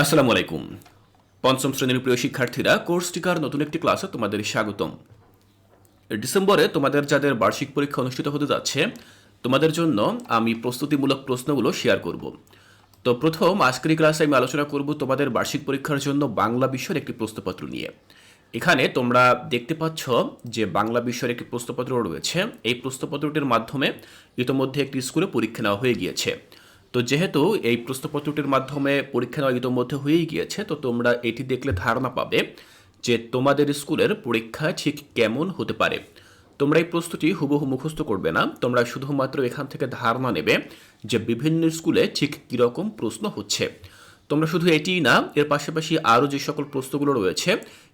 আসসালামু আলাইকুম। পঞ্চম শ্রেণির প্রিয় শিক্ষার্থীরা, কোর্স টিকার নতুন একটি ক্লাসে তোমাদের স্বাগতম। ডিসেম্বরে তোমাদের যাদের বার্ষিক পরীক্ষা অনুষ্ঠিত হতে যাচ্ছে, তোমাদের জন্য আমি প্রস্তুতিমূলক প্রশ্নগুলো শেয়ার করব। তো প্রথম, আজকের ক্লাসে আমি আলোচনা করব তোমাদের বার্ষিক পরীক্ষার জন্য বাংলা বিষয়ের একটি প্রশ্নপত্র নিয়ে। এখানে তোমরা দেখতে পাচ্ছ যে বাংলা বিষয়ের একটি প্রশ্নপত্র রয়েছে। এই প্রশ্নপত্রটির মাধ্যমে ইতোমধ্যে একটি স্কুলে পরীক্ষা নেওয়া হয়ে গিয়েছে। তো যেহেতু এই প্রশ্নপত্রটির মাধ্যমে পরীক্ষা নেওয়া ইতোমধ্যে হয়েই গিয়েছে, তো তোমরা এটি দেখলে ধারণা পাবে যে তোমাদের স্কুলের পরীক্ষা ঠিক কেমন হতে পারে। তোমরা এই প্রস্তুতি হুবহু মুখস্থ করবে না, তোমরা শুধুমাত্র এখান থেকে ধারণা নেবে যে বিভিন্ন স্কুলে ঠিক কীরকম প্রশ্ন হচ্ছে। তোমরা শুধু এটিই না, এর পাশাপাশি আরও যে সকল প্রশ্নগুলো রয়েছে,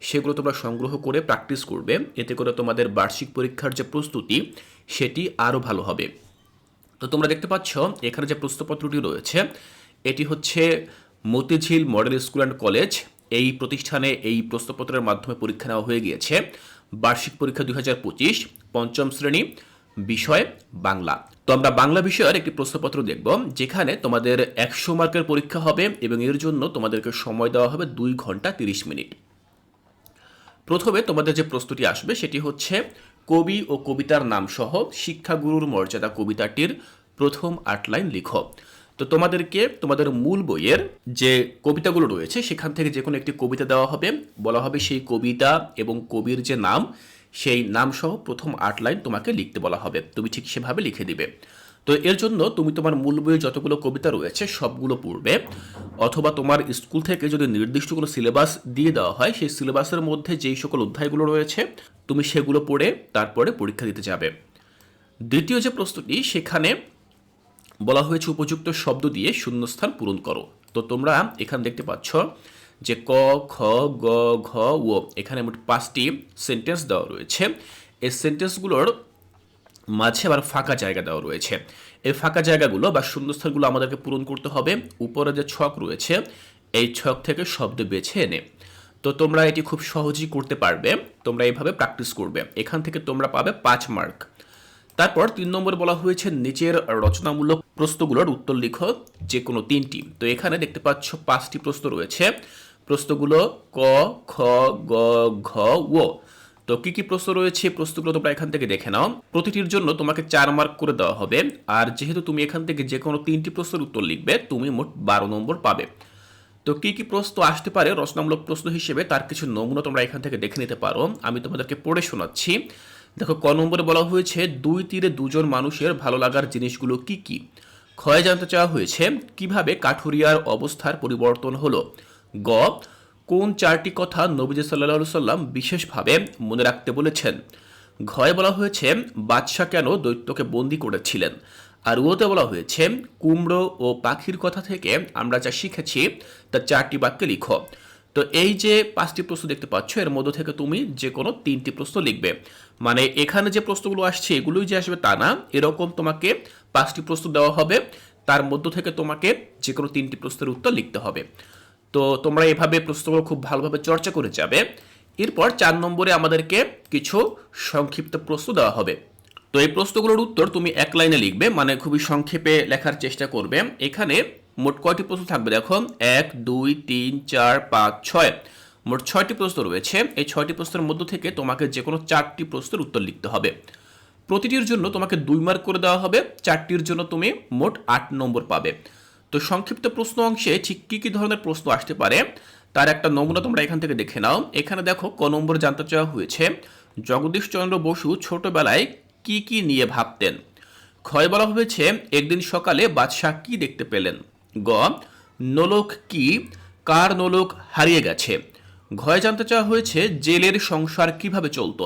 সেগুলো তোমরা সংগ্রহ করে প্র্যাকটিস করবে। এতে করে তোমাদের বার্ষিক পরীক্ষার যে প্রস্তুতি, সেটি আরও ভালো হবে। তো তোমরা দেখতে পাচ্ছ, এখানে যে প্রশ্নপত্রটি রয়েছে, এটি হচ্ছে Motijheel model school and college. এই প্রতিষ্ঠানে এই প্রশ্নপত্রের মাধ্যমে পরীক্ষা নেওয়া হয়ে গিয়েছে। বার্ষিক পরীক্ষা দুই হাজার পঁচিশ, পঞ্চম শ্রেণি, বিষয়, বাংলা। তো আমরা বাংলা বিষয়ের একটি প্রশ্নপত্র দেখব, যেখানে তোমাদের একশো মার্কের পরীক্ষা হবে এবং এর জন্য তোমাদেরকে সময় দেওয়া হবে দুই ঘণ্টা তিরিশ মিনিট। প্রথমে তোমাদের যে প্রশ্নটি আসবে, সেটি হচ্ছে কবি ও কবিতার নাম সহ শিক্ষাগুরুর মর্যাদা কবিতাটির প্রথম আট লাইন লিখো। তো তোমাদেরকে তোমাদের মূল বইয়ের যে কবিতাগুলো রয়েছে, সেখান থেকে যে কোনো একটি কবিতা দেওয়া হবে। বলা হবে সেই কবিতা এবং কবির যে নাম, সেই নাম সহ প্রথম আট লাইন তোমাকে লিখতে বলা হবে। তুমি ঠিক সেভাবে লিখে দিবে। তো এর জন্য তুমি তোমার মূল বইয়ের যতগুলো কবিতা রয়েছে, সবগুলো পড়বে। অথবা তোমার স্কুল থেকে যদি নির্দিষ্ট কোনো সিলেবাস দিয়ে দেওয়া হয়, সেই সিলেবাসের মধ্যে যেই সকল অধ্যায়গুলো রয়েছে তুমি সেগুলো পড়ে তারপরে পরীক্ষা দিতে যাবে। দ্বিতীয় যে প্রশ্নটি, সেখানে বলা হয়েছে উপযুক্ত শব্দ দিয়ে শূন্যস্থান পূরণ করো। তো তোমরা এখানে দেখতে পাচ্ছ যে ক, খ, গ, ঘ, ও, এখানে মোট পাঁচটি সেন্টেন্স দেওয়া রয়েছে। এই সেন্টেন্সগুলোর মাঝে আবার ফাঁকা জায়গা দেওয়া রয়েছে। এই ফাঁকা জায়গাগুলো বা শূন্যস্থানগুলো আমাদেরকে পূরণ করতে হবে। উপরে যে ছক রয়েছে, এই ছক থেকে শব্দ বেছে এনে। তো তোমরা এটি খুব সহজেই করতে পারবে। তোমরা এইভাবে প্র্যাকটিস করবে। এখান থেকে তোমরা পাবে পাঁচ মার্ক তারপর তিন নম্বর বলা হয়েছে নিচের রচনামূলক প্রশ্নগুলোর উত্তর লিখো যে কোনো তিনটি। তো এখানে দেখতে পাচ্ছ পাঁচটি প্রশ্ন রয়েছে। প্রশ্নগুলো ক, খ, গ, ঘ, ও। তো কি কি প্রশ্ন রয়েছে প্রশ্নগুলো তোমরা এখান থেকে দেখে নাও। প্রতিটির জন্য তোমাকে চার মার্ক করে দেওয়া হবে। আর যেহেতু তুমি এখান থেকে যে কোনো তিনটি প্রশ্নের উত্তর লিখবে, তুমি মোট বারো নম্বর পাবে। তো কি কি প্রশ্ন আসতে পারে? রচনামূলক প্রশ্ন হিসেবে তার কিছু নমুনা তোমরা এখান থেকে দেখে নিতে পারো। আমি তোমাদেরকে পড়ে শোনাচ্ছি। দেখো, ক নম্বরে বলা হয়েছে, দুই তীরে দুজন মানুষের ভালো লাগার জিনিসগুলো কি কি? ক্ষয় জানতে চাওয়া হয়েছে, কীভাবে কাঠুরিয়ার অবস্থার পরিবর্তন হলো? গ, কোন চারটি কথা নবীজ সাল্লাহ সাল্লাম বিশেষভাবে মনে রাখতে বলেছেন? ঘয়ে বলা হয়েছে, বাদশাহ কেন দৈত্যকে বন্দি করেছিলেন? আর ওতে বলা হয়েছে, কুমড়ো ও পাখির কথা থেকে আমরা যা শিখেছি, তা চারটি বাক্যে লিখো। তো এই যে পাঁচটি প্রশ্ন দেখতে পাচ্ছ, এর মধ্যে থেকে তুমি যে কোনো তিনটি প্রশ্ন লিখবে। মানে এখানে যে প্রশ্নগুলো আসছে, এগুলোই যে আসবে তা না, এরকম তোমাকে পাঁচটি প্রশ্ন দেওয়া হবে। তার মধ্য থেকে তোমাকে যে কোনো তিনটি প্রশ্নের উত্তর লিখতে হবে। তো তোমরা এভাবে প্রশ্নগুলো খুব ভালোভাবে চর্চা করে যাবে। এরপর চার নম্বরে আমাদেরকে কিছু সংক্ষিপ্ত প্রশ্ন দেওয়া হবে। তো এই প্রশ্নগুলোর উত্তর তুমি এক লাইনে লিখবে মানে খুবই সংক্ষেপে লেখার চেষ্টা করবে। এখানে মোট কয়টি প্রশ্ন থাকবে দেখো? এক, দুই, তিন, চার, পাঁচ, ছয়। মোট ছয়টি প্রশ্ন রয়েছে। এই ছয়টি প্রশ্নের মধ্য থেকে তোমাকে যে কোনো চারটি প্রশ্নের উত্তর লিখতে হবে। প্রতিটির জন্য তোমাকে দুই মার্ক করে দেওয়া হবে। চারটির জন্য তুমি মোট আট নম্বর পাবে। তো সংক্ষিপ্ত প্রশ্ন অংশে ঠিক কী কী ধরনের প্রশ্ন আসতে পারে, তার একটা নমুনা তোমরা এখান থেকে দেখে নাও। এখানে দেখো, ক নম্বর জানতে চাওয়া হয়েছে জগদীশচন্দ্র বসু ছোটবেলায় কি কি নিয়ে ভাবতেন? ক্ষয় বলা হয়েছে একদিন সকালে বাদশাহ কি দেখতে পেলেন? গ, নোলক কি? কার নোলক হারিয়ে গেছে? ঘয় জানতে চাওয়া হয়েছে জেলের সংসার কীভাবে চলত?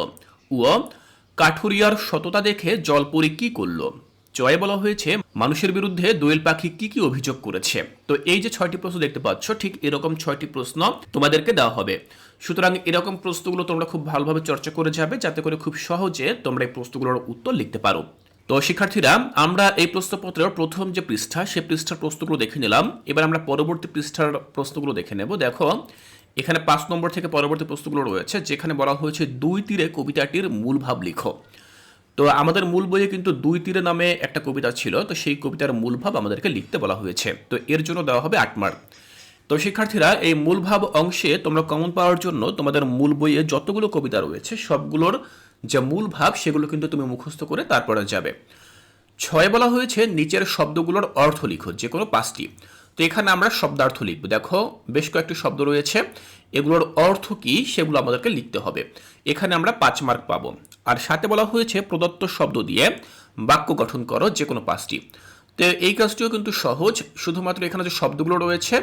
ও কাঠুরিয়ার সততা দেখে জলপরি কি করল? জয়ে বলা হয়েছে, মানুষের বিরুদ্ধে দোয়েল পাখি কি কি অভিযোগ করেছে? তো এই যে ছয়টি প্রশ্ন দেখতে পাচ্ছ, ঠিক এরকম ছয়টি প্রশ্ন তোমাদেরকে দেওয়া হবে। সুতরাং এরকম প্রশ্নগুলো তোমরা খুব ভালোভাবে চর্চা করে যাবে, যাতে করে খুব সহজে তোমরা এই প্রশ্নগুলোর উত্তর লিখতে পারো। তো শিক্ষার্থীরা, আমরা এই প্রশ্নপত্রের প্রথম যে পৃষ্ঠা সেই পৃষ্ঠার প্রশ্নগুলো দেখে নিলাম। এবার আমরা পরবর্তী পৃষ্ঠার প্রশ্নগুলো দেখে নেব। দেখো, এখানে পাঁচ নম্বর থেকে পরবর্তী প্রশ্নগুলো রয়েছে, যেখানে বলা হয়েছে, দুই তীরে কবিতাটির মূল ভাব লিখো। তো আমাদের মূল বইয়ে কিন্তু দুই তীরে নামে একটা কবিতা ছিল, তো সেই কবিতার মূল ভাব আমাদেরকে লিখতে বলা হয়েছে। তো এর জন্য দেওয়া হবে আট মার্ক। তো শিক্ষার্থীরা, এই মূলভাব অংশে তোমরা কমন পাওয়ার জন্য তোমাদের মূল বইয়ে যতগুলো কবিতা রয়েছে, সবগুলোর যে মূল ভাব, সেগুলো কিন্তু তুমি মুখস্থ করে তারপরে যাবে। ছয় বলা হয়েছে, নিচের শব্দগুলোর অর্থ লিখো, যে কোনো পাঁচটি। তো এখানে আমরা শব্দার্থ লিখব। দেখো, বেশ কয়েকটি শব্দ রয়েছে, এগুলোর অর্থ কি, সেগুলো আমাদেরকে লিখতে হবে। এখানে আমরা পাঁচ মার্ক পাবো। আর সাথে বলা হয়েছে প্রদত্ত শব্দ দিয়ে বাক্য গঠন করো যে কোনো পাঁচটি। তো এই কাজটিও কিন্তু সহজ। শুধুমাত্র এখানে যে শব্দগুলো রয়েছে,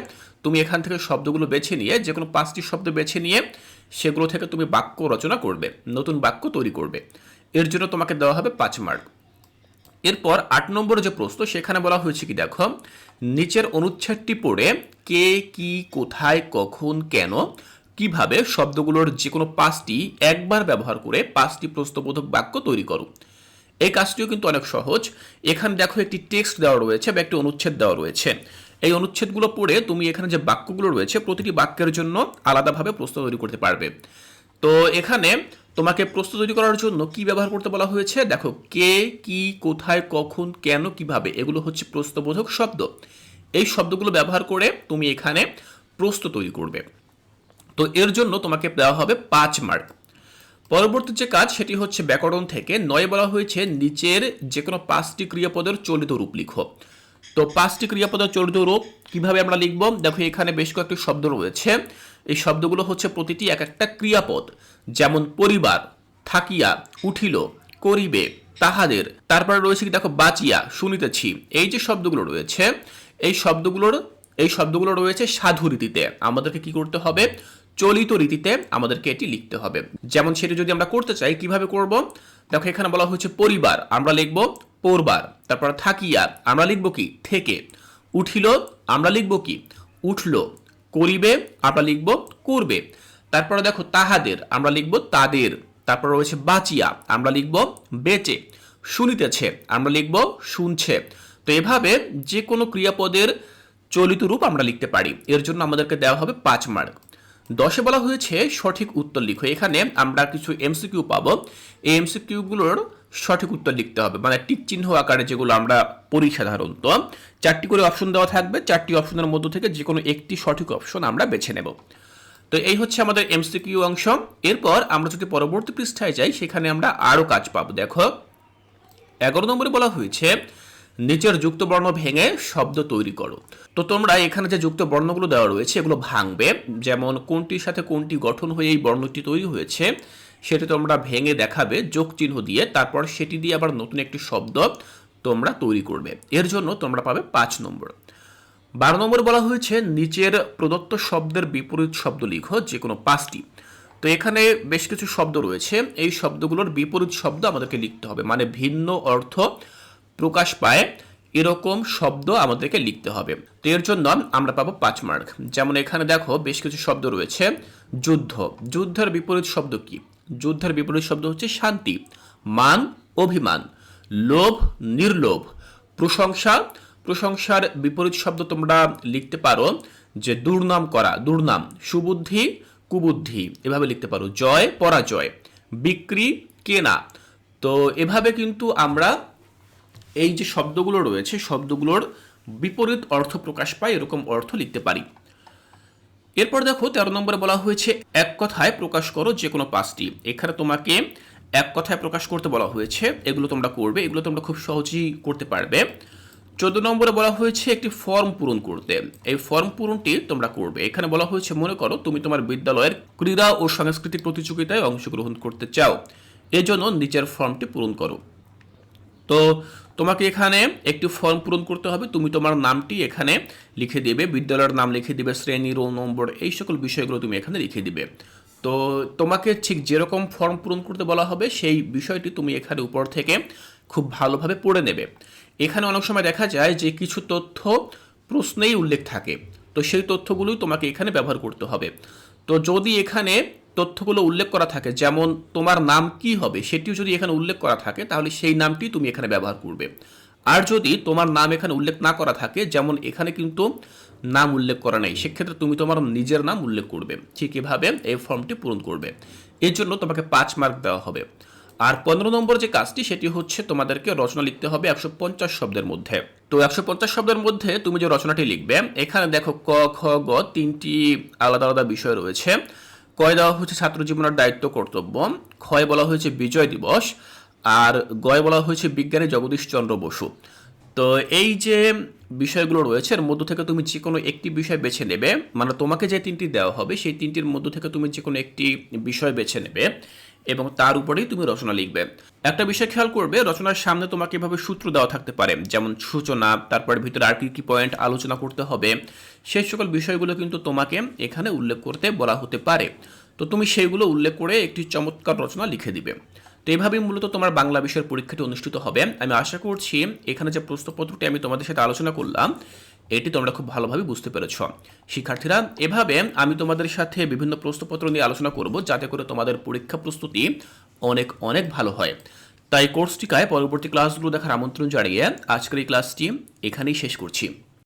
তুমি এখান থেকে শব্দগুলো বেছে নিয়ে যে কোনো পাঁচটি শব্দ বেছে নিয়ে সেগুলো থেকে তুমি বাক্য রচনা করবে, নতুন বাক্য তৈরি করবে। এর জন্য তোমাকে দেওয়া হবে পাঁচ মার্ক। এরপর আট নম্বর যে প্রশ্ন, সেখানে বলা হয়েছে কি, দেখো, নিচের অনুচ্ছেদটি পড়ে কে, কি, কোথায়, কখন, কেন কীভাবে শব্দগুলোর যে কোনো পাঁচটি একবার ব্যবহার করে পাঁচটি প্রশ্নবোধক বাক্য তৈরি করো? এই কাজটিও কিন্তু অনেক সহজ। এখানে দেখো একটি টেক্সট দেওয়া রয়েছে বা একটি অনুচ্ছেদ দেওয়া রয়েছে। এই অনুচ্ছেদগুলো পড়ে তুমি এখানে যে বাক্যগুলো রয়েছে, প্রতিটি বাক্যের জন্য আলাদাভাবে প্রশ্ন তৈরি করতে পারবে। তো এখানে তোমাকে প্রশ্ন তৈরি করার জন্য কি ব্যবহার করতে বলা হয়েছে? দেখো, কে, কি, কোথায়, কখন, কেন, কীভাবে, এগুলো হচ্ছে প্রশ্নবোধক শব্দ। এই শব্দগুলো ব্যবহার করে তুমি এখানে প্রশ্ন তৈরি করবে। তো এর জন্য তোমাকে দেওয়া হবে পাঁচ মার্ক পরবর্তী যে কাজ, সেটি হচ্ছে ব্যাকরণ থেকে নয় বলা হয়েছে, নিচের যে কোনো পাঁচটি ক্রিয়াপদের চলিত রূপ লিখো। তো পাঁচটি ক্রিয়াপদের চলিত রূপ কীভাবে আমরা লিখব? দেখো, এখানে বেশ কয়েকটি শব্দ রয়েছে। এই শব্দগুলো হচ্ছে প্রতিটি এক একটা ক্রিয়াপদ। যেমন পরিবার, থাকিয়া, উঠিল, করিবে, তাহাদের। তারপরে রয়েছে কি? দেখো, বাঁচিয়া, শুনিতেছি। এই যে শব্দগুলো রয়েছে, এই শব্দগুলোর, এই শব্দগুলো রয়েছে সাধু রীতিতে আমাদেরকে কি করতে হবে? চলিত রীতিতে আমাদেরকে এটি লিখতে হবে। যেমন সেটি যদি আমরা করতে চাই, কীভাবে করব? দেখো, এখানে বলা হচ্ছে পরিবার। আমরা লিখব পরবার। তারপর থাকিয়া আমরা লিখব কি? থেকে। উঠিল, আমরা লিখব কি? উঠল। করিবে, আমরা লিখব করবে। তারপরে দেখো, তাহাদের। আমরা লিখব তাদের। তারপর রয়েছে বাঁচিয়া। আমরা লিখব বেঁচে। শুনিতেছে। আমরা লিখব শুনছে। তো এভাবে যে কোনো ক্রিয়াপদের চলিত রূপ আমরা লিখতে পারি। এর জন্য আমাদেরকে দেওয়া হবে পাঁচ মার্ক। দশে বলা হয়েছে সঠিক উত্তর লিখো। এখানে আমরা কিছু এমসিকিউ পাবো। এই এমসিকিউগুলোর সঠিক উত্তর লিখতে হবে। মানে টিক চিহ্ন আকারে যেগুলো আমরা পড়ি সাধারণত। চারটি করে অপশন দেওয়া থাকবে। চারটি অপশনের মধ্য থেকে যে কোনো একটি সঠিক অপশন আমরা বেছে নেব। তো এই হচ্ছে আমাদের এমসিকিউ অংশ। এরপর আমরা যদি পরবর্তী পৃষ্ঠায় যাই, সেখানে আমরা আরও কাজ পাবো। দেখো, এগারো নম্বরে বলা হয়েছে নিচের যুক্ত বর্ণ ভেঙে শব্দ তৈরি করো। তো তোমরা এখানে যে যুক্ত বর্ণগুলো দেওয়া রয়েছে, এগুলো ভাঙবে। যেমন কোনটির সাথে কোনটি গঠন হয়ে এই বর্ণটি তৈরি হয়েছে, সেটি তোমরা ভেঙে দেখাবে, যোগ চিহ্ন দিয়ে, তারপর সেটি দিয়ে আবার নতুন একটি শব্দ তোমরা তৈরি করবে। এর জন্য তোমরা পাবে পাঁচ নম্বর। বারো নম্বর বলা হয়েছে, নিচের প্রদত্ত শব্দের বিপরীত শব্দ লিখো যে কোনো পাঁচটি। তো এখানে বেশ কিছু শব্দ রয়েছে। এই শব্দগুলোর বিপরীত শব্দ আমাদেরকে লিখতে হবে মানে ভিন্ন অর্থ প্রকাশ পায়, এরকম শব্দ আমাদেরকে লিখতে হবে। তো এর জন্য আমরা পাবো পাঁচ মার্ক। যেমন এখানে দেখো বেশ কিছু শব্দ রয়েছে। যুদ্ধ। যুদ্ধের বিপরীত শব্দ কি? যুদ্ধের বিপরীত শব্দ হচ্ছে শান্তি, মান, অভিমান, লোভ, নির্লোভ। প্রশংসা। প্রশংসার বিপরীত শব্দ তোমরা লিখতে পারো যে দুর্নাম করা, দুর্নাম। সুবুদ্ধি, কুবুদ্ধি। এভাবে লিখতে পারো। জয়, পরাজয়। বিক্রি, কেনা। তো এভাবে কিন্তু আমরা এই যে শব্দগুলো রয়েছে, শব্দগুলোর বিপরীত অর্থ প্রকাশ পায়, এরকম অর্থ লিখতে পারি। এরপর দেখো, তেরো নম্বরে বলা হয়েছে, এক কথায় প্রকাশ করো যে কোনো পাঁচটি। এখানে তোমাকে এক কথায় প্রকাশ করতে বলা হয়েছে, এগুলো তোমরা করবে, এগুলো তোমরা খুব সহজেই করতে পারবে। চোদ্দ নম্বরে বলা হয়েছে, একটি ফর্ম পূরণ করতে। এই ফর্ম পূরণটি তোমরা করবে। এখানে বলা হয়েছে, মনে করো তুমি তোমার বিদ্যালয়ের ক্রীড়া ও সাংস্কৃতিক প্রতিযোগিতায় অংশগ্রহণ করতে চাও। এজন্য নিচের ফর্মটি পূরণ করো। তো তোমাকে এখানে একটি ফর্ম পূরণ করতে হবে। তুমি তোমার নামটি এখানে লিখে দেবে, বিদ্যালয়ের নাম লিখে দিবে, শ্রেণি, রোল নম্বর, এই সকল বিষয়গুলো তুমি এখানে লিখে দিবে। তো তোমাকে ঠিক যেরকম ফর্ম পূরণ করতে বলা হবে, সেই বিষয়টি তুমি এখানে উপর থেকে খুব ভালোভাবে পড়ে নেবে। এখানে অনেক সময় দেখা যায় যে কিছু তথ্য প্রশ্নেই উল্লেখ থাকে, তো সেই তথ্যগুলোই তোমাকে এখানে ব্যবহার করতে হবে। তো যদি এখানে তথ্যগুলো উল্লেখ করা থাকে, যেমন তোমার নাম কি হবে সেটিও যদি এখানে উল্লেখ করা থাকে, তাহলে সেই নামটি তুমি এখানে ব্যবহার করবে। আর যদি তোমার নাম এখানে উল্লেখ না করা থাকে, যেমন এখানে কিন্তু নাম উল্লেখ করা নেই, সেক্ষেত্রে তুমি তোমার নিজের নাম উল্লেখ করবে। ঠিক এভাবে এই ফর্মটি পূরণ করবে। এর জন্য তোমাকে পাঁচ মার্ক দেওয়া হবে। আর পনেরো নম্বর যে কাজটি, সেটি হচ্ছে তোমাদেরকে রচনা লিখতে হবে একশো পঞ্চাশ শব্দের মধ্যে। তো একশো পঞ্চাশ শব্দের মধ্যে তুমি যে রচনাটি লিখবে, এখানে দেখো ক, খ, গ তিনটি আলাদা আলাদা বিষয় রয়েছে। কয় দেওয়া হয়েছে ছাত্র জীবনের দায়িত্ব কর্তব্য? ক্ষয় বলা হয়েছে বিজয় দিবস, আর গয় বলা হয়েছে বিজ্ঞানী জগদীশ চন্দ্র বসু। তো এই যে বিষয়গুলো রয়েছে, এর মধ্য থেকে তুমি যে কোনো একটি বিষয় বেছে নেবে মানে তোমাকে যে তিনটি দেওয়া হবে, সেই তিনটির মধ্য থেকে তুমি যে কোনো একটি বিষয় বেছে নেবে। এবং তার উপরেই তুমি রচনা লিখবে। একটা বিষয় খেয়াল করবে, রচনার সামনে তোমাকে এভাবে সূত্র দেওয়া থাকতে পারে, যেমন সূচনা, তারপরে ভিতরে আর কি কি পয়েন্ট আলোচনা করতে হবে, সেই সকল বিষয়গুলো কিন্তু তোমাকে এখানে উল্লেখ করতে বলা হতে পারে। তো তুমি সেইগুলো উল্লেখ করে একটি চমৎকার রচনা লিখে দিবে। তো এইভাবেই মূলত তোমার বাংলা বিষয়ের পরীক্ষাটি অনুষ্ঠিত হবে। আমি আশা করছি এখানে যে প্রশ্নপত্রটি আমি তোমাদের সাথে আলোচনা করলাম এটি তোমরা খুব ভালোভাবে বুঝতে পেরেছ। শিক্ষার্থীরা, এভাবে আমি তোমাদের সাথে বিভিন্ন প্রশ্নপত্র নিয়ে আলোচনা করব যাতে করে তোমাদের পরীক্ষা প্রস্তুতি অনেক অনেক ভালো হয়। তাই কোর্সটিকায় পরবর্তী ক্লাসগুলো দেখার আমন্ত্রণ জানিয়ে আজকের এই ক্লাসটি এখানেই শেষ করছি।